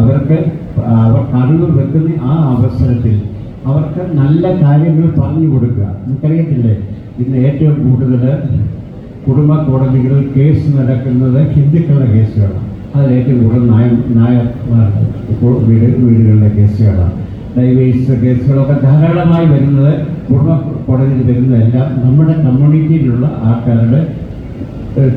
അവർക്ക് അവർ അറിവ് വെക്കുന്ന ആ അവസരത്തിൽ അവർക്ക് നല്ല കാര്യങ്ങൾ പറഞ്ഞു കൊടുക്കുക. നമുക്കറിയത്തില്ലേ ഇന്ന് ഏറ്റവും കൂടുതൽ കുടുംബ കോടതികളിൽ കേസ് നടക്കുന്നത് ഹിന്ദുക്കളുടെ കേസുകളാണ്. അതിൽ ഏറ്റവും കൂടുതൽ നായ നായർ ഇപ്പോൾ വീട് വീടുകളിലെ കേസുകളാണ്. ഡൈവേഴ്സ് കേസുകളൊക്കെ ധാരാളമായി വരുന്നത് കുടുംബ കോടതിയിൽ വരുന്നതെല്ലാം നമ്മുടെ കമ്മ്യൂണിറ്റിയിലുള്ള ആൾക്കാരുടെ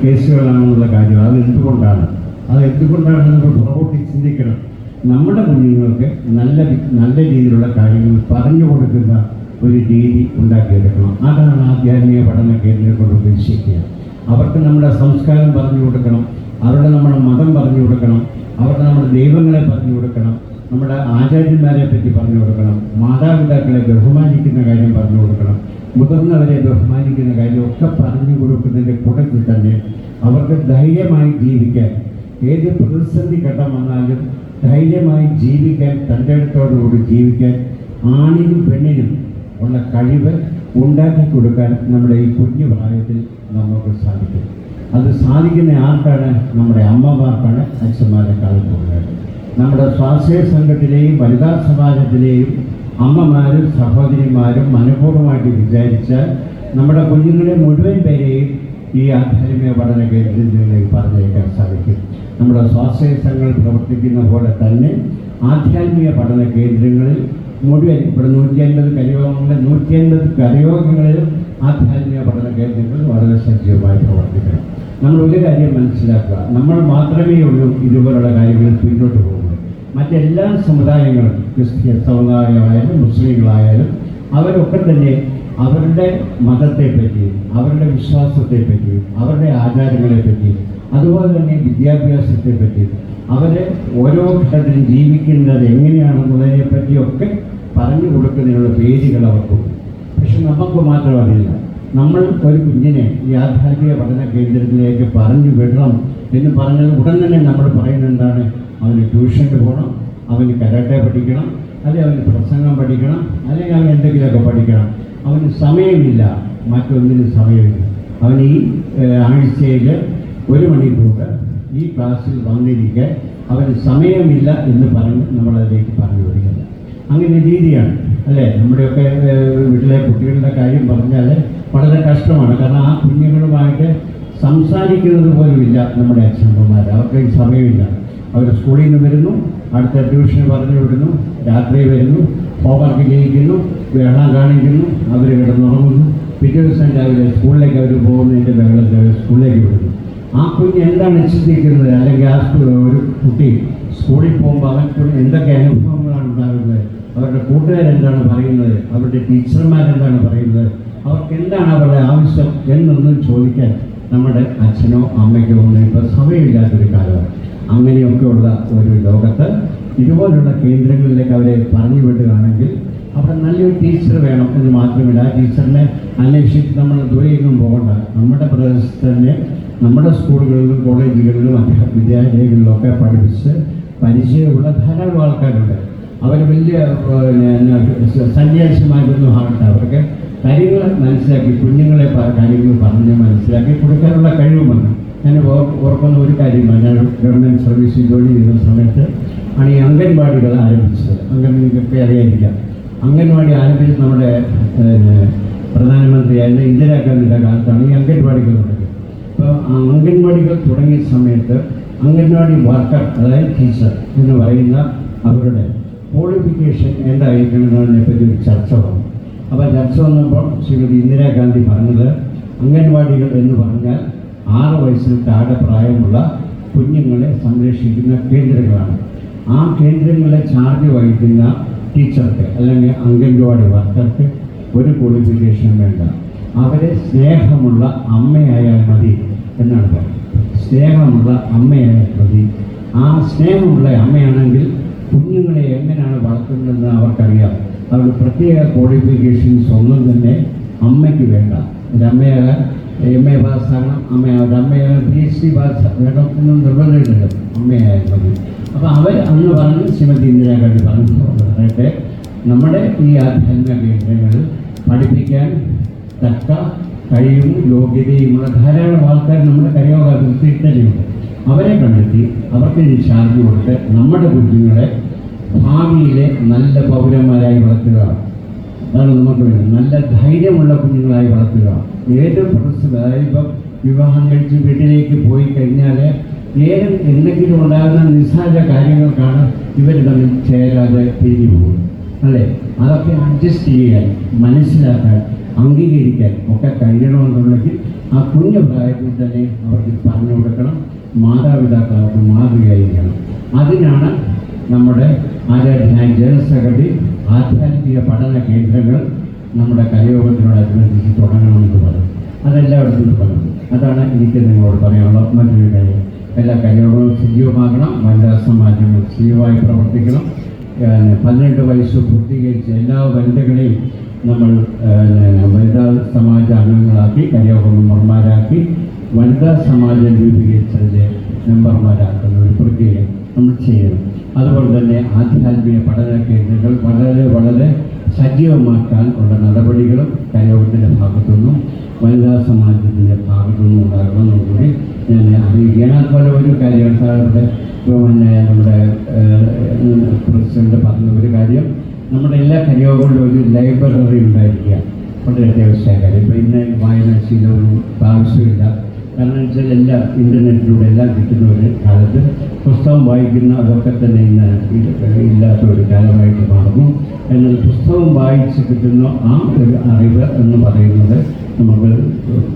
കേസുകളാണെന്നുള്ള കാര്യം അത് എന്തുകൊണ്ടാണ് അത് എന്തുകൊണ്ടാണ് നമ്മൾ പുറകോട്ട് ചിന്തിക്കണം? നമ്മുടെ കുഞ്ഞുങ്ങൾക്ക് നല്ല നല്ല രീതിയിലുള്ള കാര്യങ്ങൾ പറഞ്ഞു കൊടുക്കുന്ന ഒരു രീതി ഉണ്ടാക്കിയെടുക്കണം. അതാണ് ആധ്യാത്മിക പഠന കേന്ദ്രം കൊണ്ട് ഉദ്ദേശിക്കുക. അവർക്ക് നമ്മുടെ സംസ്കാരം പറഞ്ഞു കൊടുക്കണം. അവരുടെ നമ്മുടെ മതം പറഞ്ഞു കൊടുക്കണം. അവർക്ക് നമ്മുടെ ദൈവങ്ങളെ പറഞ്ഞു കൊടുക്കണം. നമ്മുടെ ആചാര്യന്മാരെ പറ്റി പറഞ്ഞു കൊടുക്കണം. മാതാപിതാക്കളെ ബഹുമാനിക്കുന്ന കാര്യം പറഞ്ഞു കൊടുക്കണം. മുതിർന്നവരെ ബഹുമാനിക്കുന്ന കാര്യം ഒക്കെ പറഞ്ഞു കൊടുക്കുന്നതിന്റെ കൂട്ടത്തിൽ തന്നെ അവർക്ക് ധൈര്യമായി ജീവിക്കാൻ ഏത് പ്രതിസന്ധി ഘട്ടം വന്നാലും ധൈര്യമായി ജീവിക്കാൻ തന്റെ അടുത്തോടുകൂടി ജീവിക്കാൻ ആണിനും പെണ്ണിനും ഉള്ള കഴിവ് ഉണ്ടാക്കി കൊടുക്കാൻ നമ്മുടെ ഈ കുഞ്ഞു പ്രായത്തിൽ നമുക്ക് സാധിക്കും. അത് സാധിക്കുന്ന ആർക്കാണ്? നമ്മുടെ അമ്മമാർക്കാണ് അച്ഛന്മാരെക്കാളും കൂടുതൽ നമ്മുടെ സ്വാശ്രയ സംഘത്തിലെയും വനിതാ സമാജത്തിലെയും അമ്മമാരും സഹോദരിമാരും മനഃപൂർവമായിട്ട് വിചാരിച്ചാൽ നമ്മുടെ കുഞ്ഞുങ്ങളെ മുഴുവൻ പേരെയും ഈ ആധ്യാത്മിക പഠന കേന്ദ്രത്തിൽ നിങ്ങൾക്ക് പറഞ്ഞേക്കാൻ സാധിക്കും. നമ്മുടെ സ്വാശ്രയ സംഘങ്ങൾ പ്രവർത്തിക്കുന്ന പോലെ തന്നെ ആധ്യാത്മിക പഠന കേന്ദ്രങ്ങളിൽ മുഴുവൻ ഇവിടെ നൂറ്റി അൻപത് കരയോഗങ്ങളിൽ നൂറ്റി അൻപത് കരയോഗങ്ങളിലും ആധ്യാത്മിക പഠന കേന്ദ്രങ്ങൾ വളരെ സജീവമായി പ്രവർത്തിക്കണം. നമ്മൾ ഒരു കാര്യം മനസ്സിലാക്കുക. നമ്മൾ മാത്രമേ ഉള്ളൂ ഇതുപോലുള്ള കാര്യങ്ങളിൽ പിന്നോട്ട് പോകുന്നത്. മറ്റെല്ലാ സമുദായങ്ങളും ക്രിസ്ത്യൻ സമുദായമായാലും മുസ്ലിങ്ങളായാലും അവരൊക്കെ തന്നെ അവരുടെ മതത്തെ പറ്റിയും അവരുടെ വിശ്വാസത്തെ പറ്റിയും അവരുടെ ആചാരങ്ങളെ പറ്റിയും അതുപോലെ തന്നെ വിദ്യാഭ്യാസത്തെ പറ്റിയും അവരെ ഓരോ ഘട്ടത്തിലും ജീവിക്കുന്നത് എങ്ങനെയാണെന്നുള്ളതിനെ പറ്റിയൊക്കെ പറഞ്ഞു കൊടുക്കുന്നതിനുള്ള പേരുകൾ അവർക്കുണ്ട് പക്ഷെ നമുക്ക് മാത്രം അറിയില്ല. നമ്മൾ ഒരു കുഞ്ഞിനെ ഈ ആധ്യാത്മിക പഠന കേന്ദ്രത്തിലേക്ക് പറഞ്ഞു വിടണം എന്ന് പറഞ്ഞാൽ ഉടൻ തന്നെ നമ്മൾ പറയുന്നത് എന്താണ്? അവന് ട്യൂഷന് പോകണം അവന് കരാട്ടെ പഠിക്കണം അല്ലെങ്കിൽ അവന് പ്രസംഗം പഠിക്കണം അല്ലെങ്കിൽ അവൻ പഠിക്കണം അവന് സമയമില്ല. മറ്റൊന്നിനും സമയമില്ല. അവൻ ഈ ആഴ്ചയിൽ ഒരു മണിക്കൂർ ഈ ക്ലാസ്സിൽ വന്നിരിക്കാൻ അവന് സമയമില്ല എന്ന് പറഞ്ഞ് നമ്മളതിലേക്ക് പറഞ്ഞു വിടുകയില്ല അങ്ങനെ രീതിയാണ്. അല്ലേ? നമ്മുടെയൊക്കെ വീട്ടിലെ കുട്ടികളുടെ കാര്യം പറഞ്ഞാൽ വളരെ കഷ്ടമാണ്. കാരണം ആ കുഞ്ഞുങ്ങളുമായിട്ട് സംസാരിക്കുന്നത് പോലുമില്ല നമ്മുടെ അച്ഛനമ്മമാർ അവർക്ക് സമയമില്ല. അവർ സ്കൂളിൽ നിന്ന് വരുന്നു. അടുത്ത ട്യൂഷന് പറഞ്ഞു വിടുന്നു രാത്രി വരുന്നു. ഹോംവർക്ക് ചെയ്യിക്കുന്നു. വെള്ളം കാണിക്കുന്നു അവർ കിടന്നുറങ്ങുന്നു. പിറ്റേ ദിവസം രാവിലെ സ്കൂളിലേക്ക് അവർ പോകുന്നതിന്റെ ബഹളത്തിൽ സ്കൂളിലേക്ക് വിടുന്നു. ആ കുഞ്ഞ് എന്താണ് ചിന്തിക്കുന്നത്? അല്ലെങ്കിൽ ആ ഒരു കുട്ടി സ്കൂളിൽ പോകുമ്പോൾ അവൻ എന്തൊക്കെ അനുഭവങ്ങളാണ് ഉണ്ടാകുന്നത്? അവരുടെ കൂട്ടുകാരെന്താണ് പറയുന്നത്? അവരുടെ ടീച്ചർമാരെന്താണ് പറയുന്നത്? അവർക്ക് എന്താണ് അവരുടെ ആവശ്യം എന്നൊന്നും ചോദിക്കാൻ നമ്മുടെ അച്ഛനോ അമ്മയ്ക്കോ ഒന്നും ഇപ്പോൾ സമയമില്ലാത്തൊരു കാലമാണ്. അങ്ങനെയൊക്കെയുള്ള ഒരു ലോകത്ത് ഇതുപോലുള്ള കേന്ദ്രങ്ങളിലേക്ക് അവരെ പറഞ്ഞു വിടുകയാണെങ്കിൽ അവിടെ നല്ലൊരു ടീച്ചർ വേണം എന്ന് മാത്രമില്ല ആ ടീച്ചറിനെ അന്വേഷിച്ച് നമ്മൾ ദൂരെയൊന്നും പോകണ്ട. നമ്മുടെ പ്രദേശത്ത് തന്നെ നമ്മുടെ സ്കൂളുകളിലും കോളേജുകളിലും വിദ്യാലയങ്ങളിലൊക്കെ പഠിപ്പിച്ച് പരിചയമുള്ള ധാരാളം ആൾക്കാരുണ്ട്. അവർ വലിയ സന്യാസിമാരൊന്നും ആകട്ടെ അവർക്ക് കാര്യങ്ങൾ മനസ്സിലാക്കി കുഞ്ഞുങ്ങളെ കാര്യങ്ങൾ പറഞ്ഞ് മനസ്സിലാക്കി കൊടുക്കാനുള്ള കഴിവുമുണ്ട്. ഓർ- ഓർക്കുന്ന ഒരു കാര്യമാണ്. ഞാൻ ഗവൺമെന്റ് സർവീസിൽ ജോലി ചെയ്യുന്ന സമയത്ത് ആണ് ഈ അംഗൻവാടികൾ ആരംഭിച്ചത്. അംഗൻവാടിക്കൊക്കെ അറിയാതിരിക്കാം അംഗൻവാടി ആരംഭിച്ച് നമ്മുടെ പ്രധാനമന്ത്രിയായിരുന്ന ഇന്ദിരാഗാന്ധിയുടെ കാലത്താണ് ഈ അംഗൻവാടികൾ തുടങ്ങിയത്. അപ്പോൾ അംഗൻവാടികൾ തുടങ്ങിയ സമയത്ത് അംഗൻവാടി വർക്കർ അതായത് ടീച്ചർ എന്ന് പറയുന്ന അവരുടെ ക്വാളിഫിക്കേഷൻ എന്തായിരിക്കണം എന്നതിനെ പറ്റി ഒരു ചർച്ച വന്നു അപ്പോൾ ചർച്ച വന്നപ്പോൾ ശ്രീമതി ഇന്ദിരാഗാന്ധി പറഞ്ഞത് അംഗൻവാടികൾ എന്ന് പറഞ്ഞാൽ ആറ് വയസ്സിൽ താഴെ പ്രായമുള്ള കുഞ്ഞുങ്ങളെ സംരക്ഷിക്കുന്ന കേന്ദ്രങ്ങളാണ്. ആ കേന്ദ്രങ്ങളെ ചാർജ് വഹിക്കുന്ന ടീച്ചർക്ക് അല്ലെങ്കിൽ അംഗൻവാടി വർക്കർക്ക് ഒരു ക്വാളിഫിക്കേഷൻ വേണ്ട. അവരെ സ്നേഹമുള്ള അമ്മയായാൽ മതി എന്നാണ് പറയുന്നത്. സ്നേഹമുള്ള അമ്മയായാൽ മതി. ആ സ്നേഹമുള്ള അമ്മയാണെങ്കിൽ കുഞ്ഞുങ്ങളെ എങ്ങനെയാണ് വളർത്തുന്നതെന്ന് അവർക്കറിയാം. അവരുടെ പ്രത്യേക ക്വാളിഫിക്കേഷൻസ് ഒന്നും തന്നെ അമ്മയ്ക്ക് വേണ്ട. ഒരു അമ്മയാകാൻ എം എ പാസ്സാകണം അമ്മയാകും അമ്മയാണ് പി എച്ച് ഡി പാസ് വേണമെന്ന് അമ്മയായാൽ മതി അപ്പോൾ അവർ അന്ന് പറഞ്ഞ് ശ്രീമതി ഇന്ദിരാഗാന്ധി പറഞ്ഞു പറയട്ടെ. നമ്മുടെ ഈ ആധ്യാത്മിക കേന്ദ്രങ്ങൾ പഠിപ്പിക്കാൻ തക്ക കഴിവും യോഗ്യതയുമുള്ള ധാരാളം ആൾക്കാർ നമ്മുടെ കരയോഗത്തിൽ തന്നെയുണ്ട് അവരെ കണ്ടെത്തി അവർക്ക് ചാർജ് കൊടുത്ത് നമ്മുടെ കുഞ്ഞുങ്ങളെ ഭാവിയിലെ നല്ല പൗരന്മാരായി വളർത്തുക. അതാണ് നമുക്ക് വേണ്ടത്. നല്ല ധൈര്യമുള്ള കുഞ്ഞുങ്ങളായി വളർത്തുക. ഏത് പ്രശ്നം അതായത് ഇപ്പം വിവാഹം കഴിച്ച് വീട്ടിലേക്ക് പോയി കഴിഞ്ഞാൽ ഏത് എന്തെങ്കിലും ഉണ്ടാകുന്ന നിസ്സാര കാര്യങ്ങൾക്കാണ് ഇവർ തമ്മിൽ ചേരാതെ പിരിഞ്ഞു പോകുന്നത്. അല്ലേ? അതൊക്കെ അഡ്ജസ്റ്റ് ചെയ്യാൻ മനസ്സിലാക്കാൻ അംഗീകരിക്കാൻ ഒക്കെ കഴിയണമെന്നുണ്ടെങ്കിൽ ആ കുഞ്ഞു പ്രായത്തിൽ തന്നെ അവർക്ക് പറഞ്ഞു കൊടുക്കണം. മാതാപിതാക്കൾ അവർക്ക് മാതൃകയായിരിക്കണം അതിനാണ് നമ്മുടെ ആരാധന ജനറൽ സെക്രട്ടറി ആധ്യാത്മിക പഠന കേന്ദ്രങ്ങൾ നമ്മുടെ കലയോഗത്തിനോടനുബന്ധിച്ച് തുടങ്ങണമെന്ന് പറഞ്ഞു. അതെല്ലായിടത്തും പറഞ്ഞു. അതാണ് എനിക്ക് നിങ്ങളോട് പറയാനുള്ള മറ്റൊരു കാര്യം എല്ലാ കലയോഗങ്ങളും സജീവമാകണം വനിതാ സമാജങ്ങൾ സജീവമായി പ്രവർത്തിക്കണം. പതിനെട്ട് വയസ്സ് പൂർത്തീകരിച്ച എല്ലാ വനിതകളെയും നമ്മൾ വനിതാ സമാജ അംഗങ്ങളാക്കി കലയോഗ മെമ്പർമാരാക്കി വനിതാ സമാജം രൂപീകരിച്ചതിന്റെ മെമ്പർമാരാക്കുന്ന ഒരു പ്രക്രിയ നമ്മൾ ചെയ്യണം. അതുപോലെ തന്നെ ആധ്യാത്മിക പഠന കേന്ദ്രങ്ങൾ വളരെ വളരെ സജീവമാക്കാൻ ഉള്ള നടപടികളും കലയോഗത്തിന്റെ ഭാഗത്തുനിന്നും വനിതാ സമാജത്തിന്റെ ഭാഗത്തുനിന്നും ഉണ്ടാകണമെന്നും കൂടി ഞാൻ അറിയിക്കുകയാണ്. അതുപോലെ ഒരു കാര്യം സാറിന്റെ പിന്നെ നമ്മുടെ പ്രസിഡന്റ് പറഞ്ഞ ഒരു കാര്യം. നമ്മുടെ എല്ലാ കലയോഗങ്ങളിലും ഒരു ലൈബ്രറി ഉണ്ടായിരിക്കുക. വളരെ അത്യാവശ്യമായ കാര്യം. ഇപ്പം ഇന്ന് വായനാശീലമൊന്നും ആവശ്യമില്ല. കാരണം വെച്ചാൽ എല്ലാം ഇന്റർനെറ്റിലൂടെ എല്ലാം കിട്ടുന്ന ഒരു കാലത്ത് പുസ്തകം വായിക്കുന്ന അതൊക്കെ തന്നെ ഇന്ന് ഇല്ലാത്ത ഒരു കാലമായിട്ട് മാറുന്നു. എന്നാൽ പുസ്തകം വായിച്ച് കിട്ടുന്ന ആ ഒരു അറിവ് എന്ന് പറയുന്നത് നമുക്ക്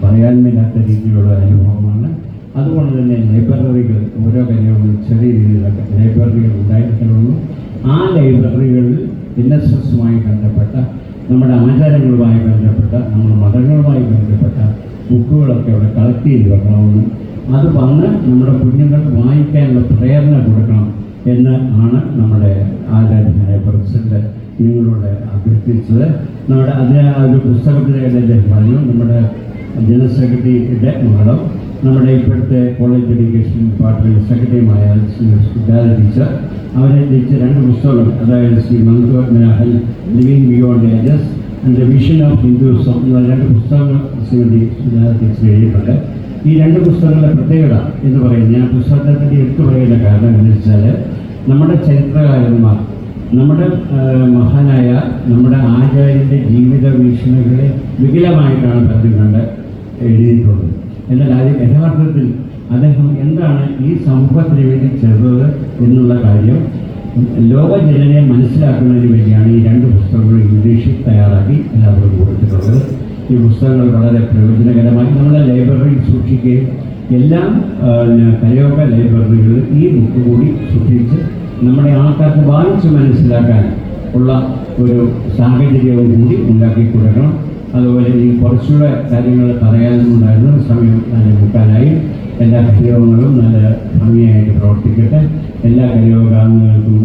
പറയാൻ മേലാത്ത രീതിയിലുള്ള അനുഭവമാണ്. അതുകൊണ്ട് തന്നെ ലൈബ്രറികൾ ഓരോ കാര്യങ്ങളും ചെറിയ രീതിയിലൊക്കെ ലൈബ്രറികൾ ഉണ്ടായിരിക്കണമെന്നും ആ ലൈബ്രറികളിൽ എൻ എസ് എസുമായി ബന്ധപ്പെട്ട നമ്മുടെ ആചാരങ്ങളുമായി ബന്ധപ്പെട്ട നമ്മുടെ മതങ്ങളുമായി ബന്ധപ്പെട്ട ബുക്കുകളൊക്കെ അവിടെ കളക്ട് ചെയ്ത് വെക്കണമെന്ന്. അത് വന്ന് നമ്മുടെ കുഞ്ഞുങ്ങൾ വായിക്കാനുള്ള പ്രേരണ കൊടുക്കണം എന്ന് ആണ് നമ്മുടെ ആരാധനായ പ്രസിഡന്റ് നിങ്ങളോട് അഭ്യർത്ഥിച്ചത്. നമ്മുടെ അതിന് ആ ഒരു പുസ്തകത്തിലെ അദ്ദേഹം പറഞ്ഞു നമ്മുടെ ജനറൽ സെക്രട്ടറിയുടെ മകളും നമ്മുടെ ഇപ്പോഴത്തെ കോളേജ് എഡ്യൂക്കേഷൻ ഡിപ്പാർട്ട്മെന്റ് സെക്രട്ടറിയുമായ സുജാത ടീച്ചർ അവരെ രചിച്ച രണ്ട് പുസ്തകങ്ങൾ അതായത് ശ്രീ മന്ത്രി living beyond ages the vision of Hinduism എന്ന രണ്ട് പുസ്തകങ്ങൾ ശ്രീമതി സുജാത എഴുതിയിട്ടുണ്ട്. ഈ രണ്ട് പുസ്തകങ്ങളുടെ പ്രത്യേകത എന്ന് പറയുന്നത് ഞാൻ പുസ്തകത്തിന്റെ എടുത്തു പറയുന്ന കാരണം എന്ന് വെച്ചാൽ നമ്മുടെ ചരിത്രകാരന്മാർ നമ്മുടെ മഹാനായ നമ്മുടെ ആചാര്യന്റെ ജീവിത വീക്ഷണങ്ങളെ വികലമായിട്ടാണ് പലരും കണ്ട് എഴുതിയിട്ടുള്ളത്. എന്നാൽ അത് യഥാർത്ഥത്തിൽ അദ്ദേഹം എന്താണ് ഈ സമൂഹത്തിന് വേണ്ടി ചെയ്തത് എന്നുള്ള കാര്യം ലോക ജനനെ മനസ്സിലാക്കുന്നതിന് വേണ്ടിയാണ് ഈ രണ്ട് പുസ്തകങ്ങൾ ഇംഗ്ലീഷിൽ തയ്യാറാക്കി എല്ലാവർക്കും കൊടുത്തിട്ടുള്ളത്. ഈ പുസ്തകങ്ങൾ വളരെ പ്രയോജനകരമായി നമ്മുടെ ലൈബ്രറിയിൽ സൂക്ഷിക്കുകയും എല്ലാം കരയോഗ ലൈബ്രറികളിൽ ഈ ബുക്ക് കൂടി സൂക്ഷിച്ച് നമ്മുടെ ആൾക്കാർക്ക് വായിച്ച് മനസ്സിലാക്കാൻ ഉള്ള ഒരു സാഹചര്യവും കൂടി ഉണ്ടാക്കി കൊടുക്കണം. അതുപോലെ ഈ കുറച്ചുകൂടെ കാര്യങ്ങൾ പറയാനുണ്ടായിരുന്നു സമയം നല്ല മുക്കാനായി എല്ലാ കരയോഗങ്ങളും നല്ല ഭംഗിയായിട്ട് പ്രവർത്തിക്കട്ടെ. എല്ലാ കരയോഗാംഗങ്ങൾക്കും